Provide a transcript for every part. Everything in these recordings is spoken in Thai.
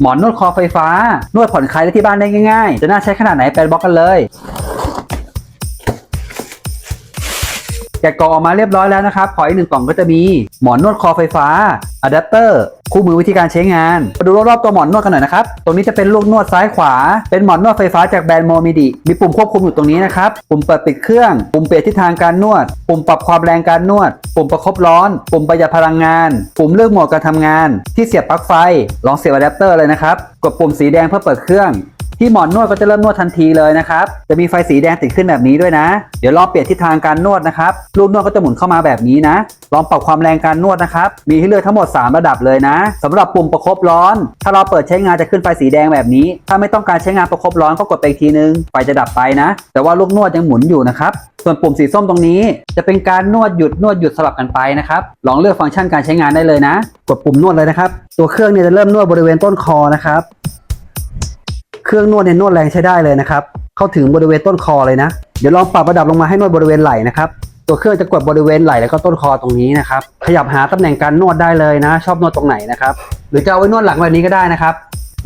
หมอนนวดคอไฟฟ้า นวดผ่อนคลายได้ที่บ้านได้ง่ายๆ จะน่าใช้ขนาดไหนแปลนบล็อกกันเลย แกะกล่องออกมาเรียบร้อยแล้วนะครับขออีกหนึ่งกล่องก็จะมีหมอนนวดคอไฟฟ้าอะแดปเตอร์คู่มือวิธีการใช้งานมาดูรอบๆตัวหมอนนวดกันหน่อยนะครับ ตรงนี้จะเป็นลูกนวดซ้ายขวา เป็นหมอนนวดไฟฟ้าจากแบรนด์โมมิดิ มีปุ่มควบคุมอยู่ตรงนี้นะครับ ปุ่มเปิดปิดเครื่อง ปุ่มเปลี่ยนทิศทางการนวด ปุ่มปรับความแรงการนวด ปุ่มประคบร้อน ปุ่มประหยัดพลังงาน ปุ่มเลือกโหมดการทำงาน ที่เสียบปลั๊กไฟ ลองเสียบอะแดปเตอร์เลยนะครับ กดปุ่มสีแดงเพื่อเปิดเครื่อง ที่หมอนนวดก็จะเริ่มนวดทันทีเลยนะครับ จะมีไฟสีแดงติดขึ้นแบบนี้ด้วยนะ เดี๋ยวลองเปลี่ยนทิศทางการนวดนะครับ ลูกนวดก็จะหมุนเข้ามาแบบนี้นะ ลองปรับความแรงการนวดนะครับ มีให้เลือกทั้งหมด 3 ระดับเลยนะสำหรับปุ่มประคบร้อน ถ้าเราเปิดใช้งานจะขึ้นไฟสีแดงแบบนี้ ถ้าไม่ต้องการใช้งานประคบร้อนก็กดไปอีกทีนึง ไฟจะดับไปนะ แต่ว่าลูกนวดยังหมุนอยู่นะครับ ส่วนปุ่มสีส้มตรงนี้จะเป็นการนวดหยุดนวดหยุดสลับกันไปนะครับ ลองเลือกฟังก์ชันการใช้งานได้เลยนะ กดปุ่มนวดเลยนะครับ ตัวเครื่องเนี่ยจะเริ่มนวดบริเวณต้นคอนะครับ เครื่องนวดเนี่ยนวดแรงใช้ได้เลยนะครับ เข้าถึงบริเวณต้นคอเลยนะ เดี๋ยวลองปรับระดับลงมาให้นวดบริเวณไหล่นะครับ ตัวเครื่องจะกดบริเวณไหล่แล้วก็ต้นคอตรงนี้นะครับ ขยับหาตำแหน่งการนวดได้เลยนะ ชอบนวดตรงไหนนะครับ หรือจะเอาไว้นวดหลังแบบนี้ก็ได้นะครับ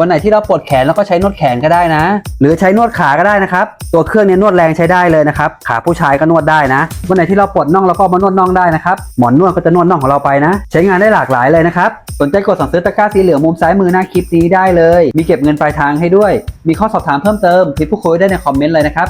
วันไหนที่เราปวดแขนเราก็ใช้นวดแขนก็ได้นะ หรือใช้นวดขาก็ได้นะครับ ตัวเครื่องเนี่ยนวดแรงใช้ได้เลยนะครับ ขาผู้ชายก็นวดได้นะ วันไหนที่เราปวดน่องเราก็มานวดน่องได้นะครับ หมอนนวดก็จะนวดน่องของเราไปนะ ใช้งานได้หลากหลายเลยนะครับ สนใจกดสั่งซื้อตะกร้าสีเหลืองมุมซ้ายมือหน้าคลิปนี้ได้เลย มีเก็บเงินปลายทางให้ด้วย มีข้อสอบถามเพิ่มเติมพิมพ์ผู้คุยได้ในคอมเมนต์เลยนะครับ